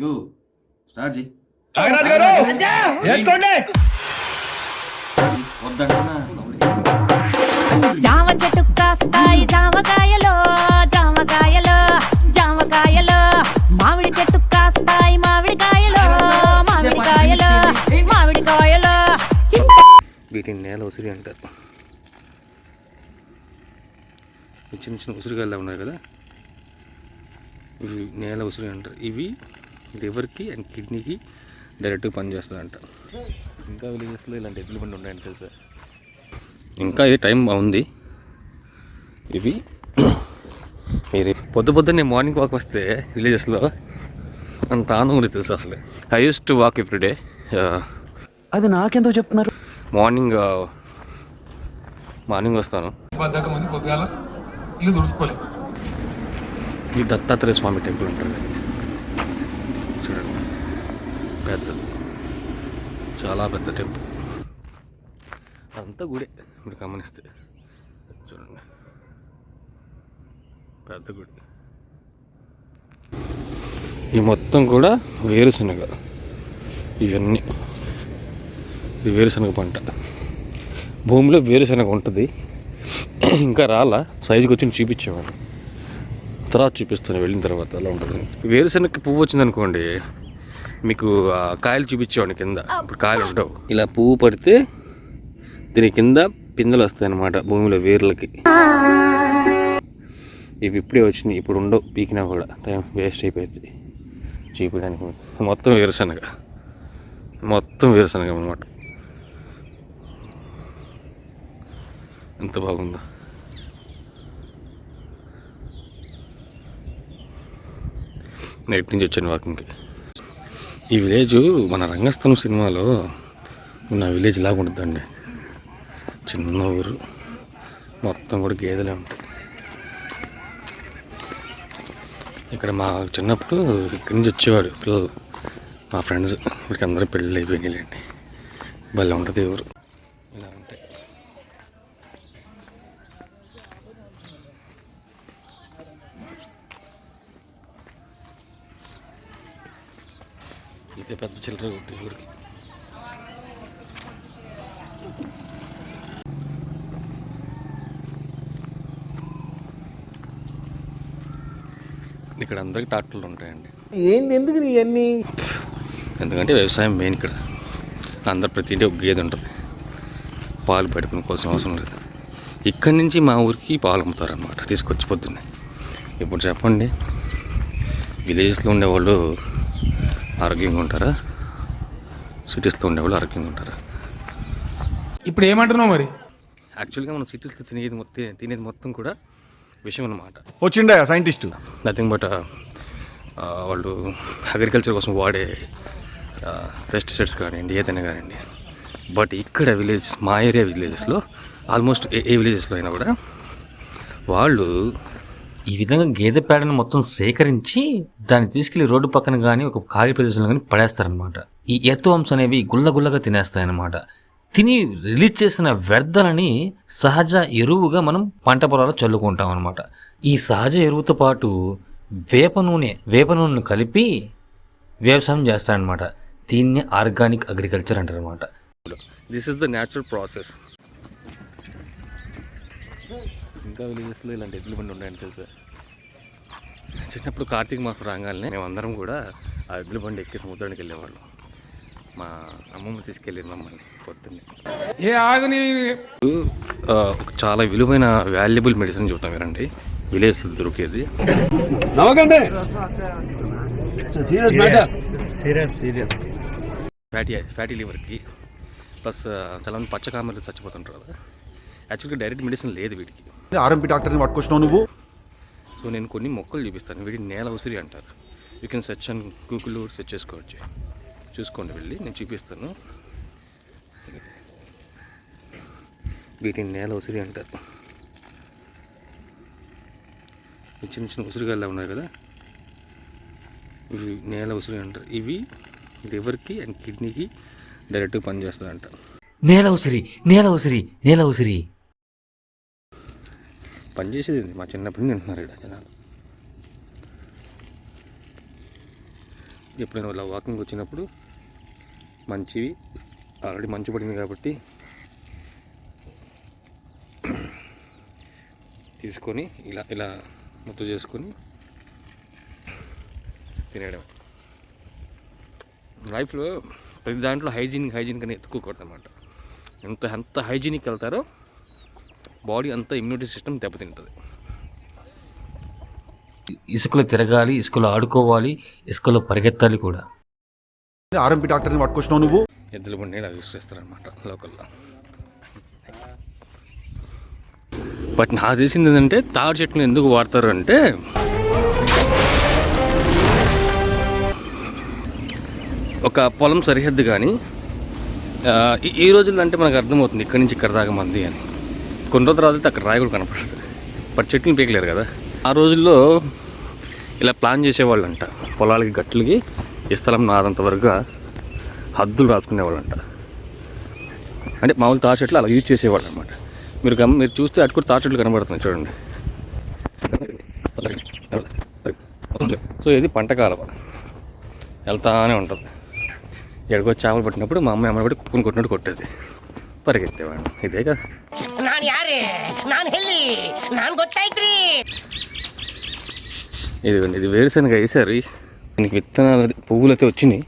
You start చేయి నాగరాజు గారు! వేసుకోండి! వద్దంటున్నా జామ చెట్టు కాస్తాయి జామకాయలో జామకాయలో జామకాయలో. మామిడి చెట్టు కాస్తాయి మామిడికాయలో మామిడికాయలో మామిడికాయలో. వీటిని నేల ఉసిరి అంటారు. చిన్న చిన్న ఉసిరికాయలు ఉన్నాయి కదా? ఇవి నేల ఉసిరి అంటారు. ఇవి లివర్కి అండ్ కిడ్నీకి డైరెక్ట్గా పనిచేస్తుంది అంట ఇంకా విలేజెస్లో ఇలాంటి ఎద్దుల బండి ఉన్నాయని తెలుసా? ఇంకా ఏ టైం ఉంది. ఇవి మీరు పొద్దు పొద్దున్నే మార్నింగ్ వాక్ వస్తే విలేజెస్లో అంత ఆనందం ఉంది తెలుసు అసలు. I use to walk everyday అది నాకెందుకు చెప్తున్నారు? మార్నింగ్ మార్నింగ్ వస్తాను. పొద్దుగాల ఇల్లు తుడుచుకోలేదు ఈ దత్తాత్రేయ స్వామి టెంపుల్ ఉంటుంది. పెద్దది చాలా పెద్ద టెంపుల్. అంతా గుడే. మీరు గమనిస్తే. చూడండి. పెద్ద గుడి. ఈ మొత్తం కూడా వేరుశనగ. ఇవన్నీ. ఇది వేరుశనగ పంట. భూమిలో వేరుశనగ ఉంటుంది. ఇంకా రాలా. సైజుకి వచ్చి చూపించేవాడు తర్వాత చూపిస్తాను. వెళ్ళిన తర్వాత అలా ఉంటుంది. వేరుశనగకి పువ్వు వచ్చింది అనుకోండి మీకు ఆ కాయలు చూపించేవాడిని కింద. ఇప్పుడు కాయలు ఉండవు. ఇలా పువ్వు పడితే దీని కింద పిందెలు వస్తాయి అన్నమాట భూమిలో వేర్లకి. ఇవి ఇప్పుడే వచ్చింది ఇప్పుడు ఉండవు పీకినా కూడా. టైం వేస్ట్ అయిపోయింది. చూపించడానికి మొత్తం వేరుశనగ. మొత్తం వేరుశనగ అనమాట ఎంత బాగుందో. నైట్ నుంచి వచ్చాను వాకింగ్కి. ఈ విలేజ్ మన రంగస్థలం సినిమాలో ఉన్న విలేజ్ లాగా ఉంటుందండి. చిన్న ఊరు. మొత్తం కూడా గేదెలే ఉంటాయి. ఇక్కడ మా చిన్నప్పుడు ఇక్కడి నుంచి వచ్చేవాడు పిల్లలు. మా ఫ్రెండ్స్ ఇక్కడికి అందరూ పెళ్ళి అయిపోయినాయిలేండి. భలే ఉంటుంది ఊరు ఇలా ఉంటాయి ఇదే పెద్ద చిల్లర కొట్టి ఊరికి. ఇక్కడ అందరికి ట్రాక్టర్లు ఉంటాయండి. ఏంది ఎందుకు ఇవన్నీ ఎందుకంటే వ్యవసాయం మెయిన్ ఇక్కడ. అందరు ప్రతి ఇంటి ఒక గేదె ఉంటుంది. పాలు పెట్టుకుని కోసం అవసరం లేదు. ఇక్కడి నుంచి మా ఊరికి పాలు అమ్ముతారనమాట తీసుకొచ్చి పొద్దున్నే. ఇప్పుడు చెప్పండి విలేజ్లో ఉండేవాళ్ళు ఆరోగ్యంగా ఉంటారా సిటీస్లో ఉండేవాళ్ళు ఆరోగ్యంగా ఉంటారా ఇప్పుడు ఏమంటున్నావు మరి? యాక్చువల్గా మనం సిటీస్లో తినేది మొత్తం తినేది మొత్తం కూడా విషయం అన్నమాట వచ్చిండా సైంటిస్ట్? నథింగ్ బట్ వాళ్ళు అగ్రికల్చర్ కోసం వాడే పెస్టిసైడ్స్ కానివ్వండి ఏదైనా కానివ్వండి. బట్ ఇక్కడ విలేజ్ మా ఏరియా విలేజెస్లో ఆల్మోస్ట్ ఏ ఏ విలేజెస్లో అయినా కూడా వాళ్ళు ఈ విధంగా గేదె పేడను మొత్తం సేకరించి దాన్ని తీసుకెళ్ళి రోడ్డు పక్కన కానీ ఒక ఖాళీ ప్రదేశంలో కానీ పడేస్తారనమాట ఈ ఎర్త్ అనేవి గుల్లగుల్లగా తినేస్తాయన్నమాట. తిని రిలీజ్ చేసిన వ్యర్థాలని సహజ ఎరువుగా మనం పంట పొలాల్లో చల్లుకుంటాం అనమాట ఈ సహజ ఎరువుతో పాటు వేప నూనె వేప నూనెను కలిపి వ్యవసాయం చేస్తారనమాట దీన్ని ఆర్గానిక్ అగ్రికల్చర్ అంటారనమాట this is the natural process ఇంకా విలేజెస్లో ఇలాంటి ఎద్దుల బండి ఉన్నాయని తెలుసా? చిన్నప్పుడు కార్తీక మాసం రాగానే మేమందరం కూడా ఆ ఎద్దుల బండి ఎక్కి సముద్రానికి వెళ్ళేవాళ్ళం. మా అమ్మమ్మ తీసుకెళ్ళింది మమ్మల్ని పొద్దున్నే. ఏ ఆగని చాలా విలువైన వాల్యుబుల్ మెడిసిన్ చూద్దాం వినండి. విలేజ్లో దొరికేది. నవ్వకండి. సీరియస్ మ్యాటర్ ఫ్యాటీ ఫ్యాటీ లివర్కి ప్లస్ చాలా మంది పచ్చకామలు చచ్చిపోతుంటారు కదా. యాక్చువల్గా డైరెక్ట్ మెడిసిన్ లేదు వీటికి. ఆర్ఎంపీ డాక్టర్ని పట్టుకొచ్చినావు నువ్వు? సో నేను కొన్ని మొక్కలు చూపిస్తాను. వీటిని నేల ఉసిరి అంటారు. You can search and Google search చేసుకోవచ్చు. చూసుకోండి వెళ్ళి నేను చూపిస్తాను. వీటిని నేల ఉసిరి అంటారు. చిన్న చిన్న ఉసిరికాయలు ఉన్నాయి కదా? ఇవి నేల ఉసిరి అంటారు. ఇవి లివర్కి అండ్ కిడ్నీకి డైరెక్ట్గా పనిచేస్తుంది అంట నేల ఉసిరి నేల ఉసిరి నేల ఉసిరి. పనిచేసేది ఇది. మా చిన్నప్పటి నుంచి తింటున్నారు ఇక్కడ జనాలు. ఎప్పుడైనా ఇలా వాకింగ్ వచ్చినప్పుడు మంచివి ఆల్రెడీ మంచు పడింది కాబట్టి తీసుకొని ఇలా ఇలా ముద్ద చేసుకొని తినేయడం లైఫ్లో ప్రతి దాంట్లో హైజీనిక్ హైజీనిక్ అనేది ఎత్తుకోకూడదు అనమాట ఎంత ఎంత హైజీనిక్ వెళ్తారో బాడీ అంత ఇమ్యూనిటీ సిస్టమ్ దెబ్బతింటుంది. ఇసుకలో తిరగాలి ఇసుకలో ఆడుకోవాలి ఇసుకలో పరిగెత్తాలి కూడా. ఆర్ఎంపీ డాక్టర్ని పట్టుకొచ్చినావు నువ్వు? ఎద్దుల బండి ఇలా యూస్ చేస్తారనమాట లోకల్లో. బట్ నాకు తెలిసింది ఏంటంటే తాడు చెట్టును ఎందుకు వాడతారు అంటే ఒక పొలం సరిహద్దు కానీ ఈ రోజుల్లో అంటే మనకు అర్థమవుతుంది ఇక్కడి నుంచి ఇక్కడ దాకా మంది అని. కొన్ని రోజుల తర్వాత అయితే అక్కడ రాయి కూడా కనపడుతుంది. బట్ చెట్లను పీకలేరు కదా. ఆ రోజుల్లో ఇలా ప్లాన్ చేసేవాళ్ళు అంట పొలాలకి గట్లకి ఈ స్థలం నాదంత వరకు హద్దులు రాసుకునేవాళ్ళంట. అంటే మామూలు తాడు చెట్లు అలా యూజ్ చేసేవాళ్ళు అనమాట మీరు గమ మీరు చూస్తే అటు కూడా తాడు చెట్లు కనబడుతున్నాయి చూడండి. సో ఇది పంట కాలం వెళ్తానే ఉంటుంది. ఎక్కడికో చేపలు పట్టినప్పుడు మా అమ్మ అమ్మని బట్టి కుక్కను కొట్టినట్టు కొట్టేది. పరిగెత్తేవాడిని ఇదే కదా ನಾನು ಯಾರೇ ನಾನು ಎಲ್ಲಿ ನಾನು ಗೊತ್ತಾಯ್ತ್ರಿ ఇదిగోండి ఇది వేరుశనగ వేసారు దీనికి విత్తనాలు అది పువ్వులు అయితే వచ్చినాయి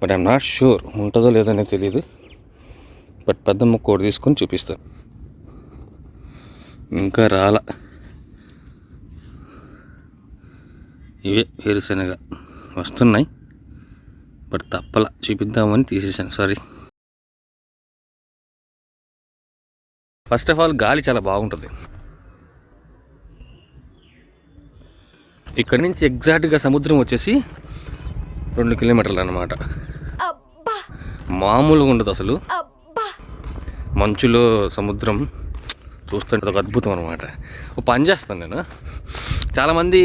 బట్ ఐఎమ్ నాట్ షూర్ ఉంటుందో లేదో అనేది తెలియదు బట్ పెద్ద ముక్క ఒకటి తీసుకొని చూపిస్తాను ఇంకా రాల ఇవే వేరుశనగ వస్తున్నాయి బట్ తప్పల చూపిద్దామని తీసేసాను సారీ ఫస్ట్ ఆఫ్ ఆల్ గాలి చాలా బాగుంటుంది. ఇక్కడి నుంచి ఎగ్జాక్ట్గా సముద్రం వచ్చేసి రెండు కిలోమీటర్లు అన్నమాట. మామూలుగా ఉండదు అసలు. మంచులో సముద్రం చూస్తుంటే ఒక అద్భుతం అనమాట ఒక పని చేస్తాను నేను. చాలామంది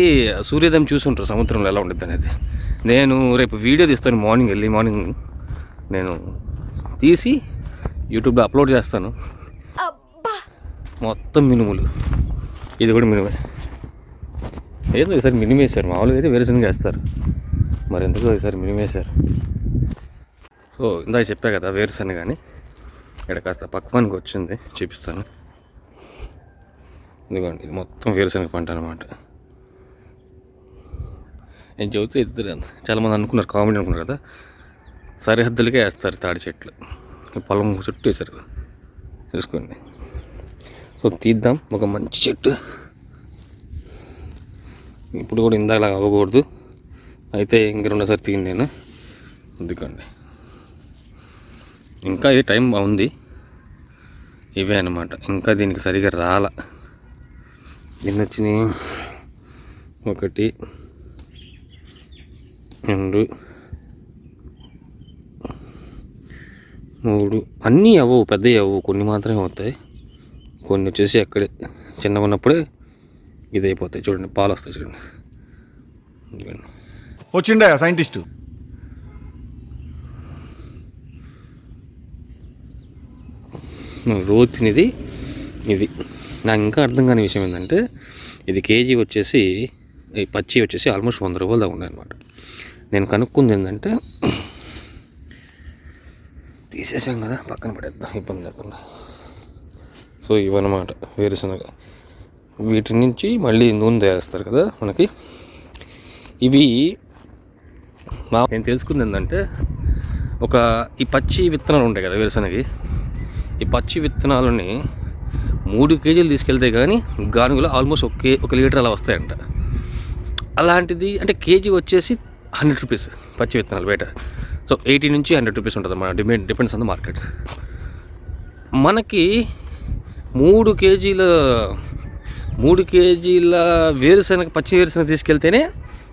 సూర్యోదయం చూసి ఉంటారు సముద్రంలో ఎలా ఉంటుంది అనేది. నేను రేపు వీడియో తీస్తాను మార్నింగ్ వెళ్ళి మార్నింగ్ నేను తీసి యూట్యూబ్లో అప్లోడ్ చేస్తాను. మొత్తం మినుములు. ఇది కూడా మినుమే. ఏదో ఈసారి మినిమేశారు. మామూలుగా అయితే వేరుశనగ వేస్తారు. మరి ఎందుకు ఈసారి మినిమేశారు. సో ఇందాక చెప్పా కదా వేరుశనగ కానీ ఇక్కడ కాస్త పక్వానికి వచ్చింది. చూపిస్తాను. ఇదిగోండి ఇది మొత్తం వేరుశనగ పంట అనమాట నేను చెబితే ఇద్దరు చాలామంది అనుకున్నారు కామెడీ అనుకున్నారు కదా. సరిహద్దులకే వేస్తారు తాడి చెట్లు. పొలం చుట్టూ వేసారు చూసుకోండి. సో తీద్దాం. ఒక మంచి చెట్టు. ఇప్పుడు కూడా ఇందాక అవ్వకూడదు. అయితే ఇంక రెండోసారి తీయండి నేను. అందుకండి ఇంకా ఏ టైం ఉంది ఇవే అనమాట ఇంకా దీనికి సరిగా రాల. ఎన్ని వచ్చినాయి? ఒకటి రెండు మూడు. అన్నీ అవ్వవు పెద్దవి అవ్వవు. కొన్ని మాత్రమే అవుతాయి. కొన్ని వచ్చేసి అక్కడే చిన్నగా ఉన్నప్పుడే ఇది అయిపోతాయి చూడండి పాలు వస్తాయి చూడండి. వచ్చిండే సైంటిస్ట్? రోజు తినేది ఇది. నాకు ఇంకా అర్థం కాని విషయం ఏంటంటే ఇది కేజీ వచ్చేసి ఈ పచ్చి వచ్చేసి ఆల్మోస్ట్ వంద రూపాయలు దాకా ఉన్నాయి అనమాట నేను కనుక్కుంది ఏంటంటే తీసేసాం కదా పక్కన పడేద్దాం ఇబ్బంది లేకుండా. సో ఇవన్నమాట వేరుశనగ. వీటి నుంచి మళ్ళీ నూనె తయారుస్తారు కదా మనకి. ఇవి మా నేను తెలుసుకుంది ఏంటంటే ఒక ఈ పచ్చి విత్తనాలు ఉంటాయి కదా వేరుశనగకి. ఈ పచ్చి విత్తనాలని మూడు కేజీలు తీసుకెళ్తే కానీ గానుగలో ఆల్మోస్ట్ ఒక ఒక లీటర్ అలా వస్తాయంట. అలాంటిది అంటే కేజీ వచ్చేసి హండ్రెడ్ రూపీస్ పచ్చి విత్తనాలు బయట. సో ఎయిటీ నుంచి హండ్రెడ్ రూపీస్ ఉంటుంది మన demand depends on the markets మనకి మూడు కేజీల మూడు కేజీల వేరుశనగ పచ్చి వేరుశనగ తీసుకెళ్తేనే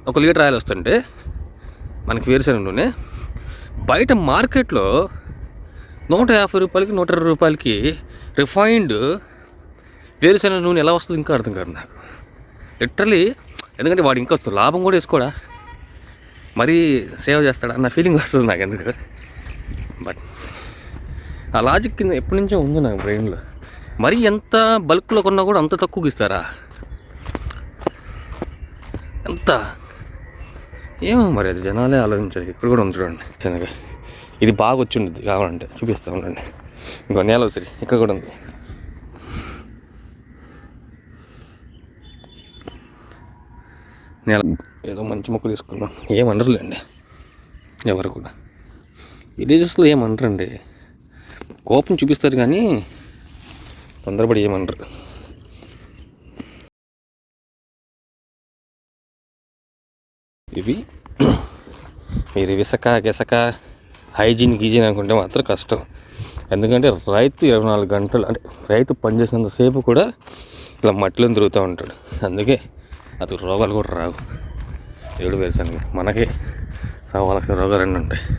ఒక లీటర్ ఆయిల్ వస్తుంటే మనకి వేరుశనగ నూనె. బయట మార్కెట్లో నూట యాభై రూపాయలకి నూట ఇరవై రూపాయలకి రిఫైన్డ్ వేరుశనగ నూనె ఎలా వస్తుంది ఇంకా అర్థం కాదు నాకు. లిటరలీ ఎందుకంటే వాడు ఇంకా వస్తుంది లాభం కూడా వేసుకోడా? మరీ సేవ్ చేస్తాడా అన్న ఫీలింగ్ వస్తుంది నాకు ఎందుకు? బట్ ఆ లాజిక్ కింద ఎప్పటి నుంచో ఉంది నాకు బ్రెయిన్లో మరి ఎంత బల్క్లో కొన్నా కూడా అంత తక్కువకి ఇస్తారా? ఎంత? ఏమో మరి అది జనాలే ఆలోచించాలి ఇక్కడ కూడా ఉంది చూడండి. శనగ ఇది బాగా వచ్చి కావాలంటే చూపిస్తా ఉండండి ఇంకో నేల సరి ఇక్కడ కూడా ఉంది. నేల. ఏదో మంచి మొక్క తీసుకున్నాం. ఏమనరులేండి ఎవరు కూడా. విలేజెస్లో ఏమనరండి కోపం చూపిస్తారు కానీ తొందరపడి ఏమనరు. ఇవి మీరు విసక గిసక హైజీన్ గీజీన్ అనుకుంటే మాత్రం కష్టం. ఎందుకంటే రైతు ఇరవై నాలుగు గంటలు అంటే రైతు పనిచేసినంతసేపు కూడా ఇలా మట్టిలో తిరుగుతూ ఉంటాడు. అందుకే అతను రోగాలు కూడా రావు. ఏడు వేరుసంగి మనకి సవాళ్ళకి రోగాలు అన్నీ ఉంటాయి?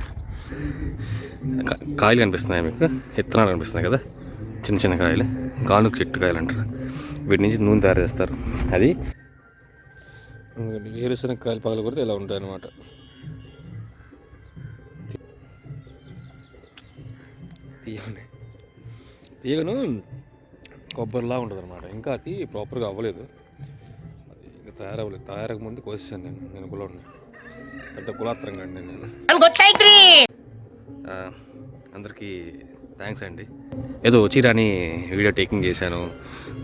కా- కాయలు కనిపిస్తున్నాయి మీకు? విత్తనాలు కనిపిస్తున్నాయి కదా? చిన్న చిన్న కాయలు. గానుకు చెట్టు కాయలు అంటారు వీటి నుంచి నూనె తయారు చేస్తారు. అది వేరుశనగ కాయలు పగలు కొడితే ఇలా ఉంటాయి అన్నమాట తీయనే తీగను కొబ్బరిలా ఉంటుంది అనమాట ఇంకా అది ప్రాపర్గా అవ్వలేదు. అది ఇంకా తయారవ్వలేదు. తయారక ముందు కోసేసాను నేను. నేను కులాడిని పెద్ద కులాత్రం కండి నేను. అందరికీ థ్యాంక్స్ అండి. ఏదో వచ్చిరాని వీడియో టేకింగ్ చేశాను.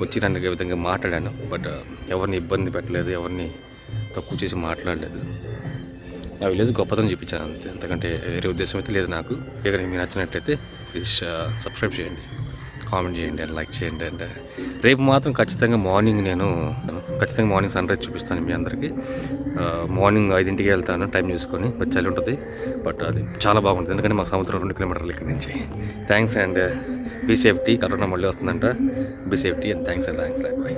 వచ్చిరాని విధంగా మాట్లాడాను. బట్ ఎవరిని ఇబ్బంది పెట్టలేదు ఎవరిని తక్కువ చేసి మాట్లాడలేదు. నా విలేజ్ గొప్పతనం చూపించాను అంతే. అంతకంటే వేరే ఉద్దేశం అయితే లేదు నాకు. ఇక మీకు నచ్చినట్లయితే ప్లీజ్ సబ్స్క్రైబ్ చేయండి. కామెంట్ చేయండి అండ్ లైక్ చేయండి అండ్ రేపు మాత్రం ఖచ్చితంగా మార్నింగ్ నేను ఖచ్చితంగా మార్నింగ్ సన్ రైజ్ చూపిస్తాను మీ అందరికీ. మార్నింగ్ ఐదింటికి వెళ్తాను టైం చూసుకొని బట్ చలి ఉంటుంది. బట్ అది చాలా బాగుంటుంది ఎందుకంటే మాకు సముద్రం రెండు కిలోమీటర్లు ఇక్కడ నుంచి. Thanks and be safety corona మళ్ళీ వస్తుందంట. Be safety and thanks and thanks like bye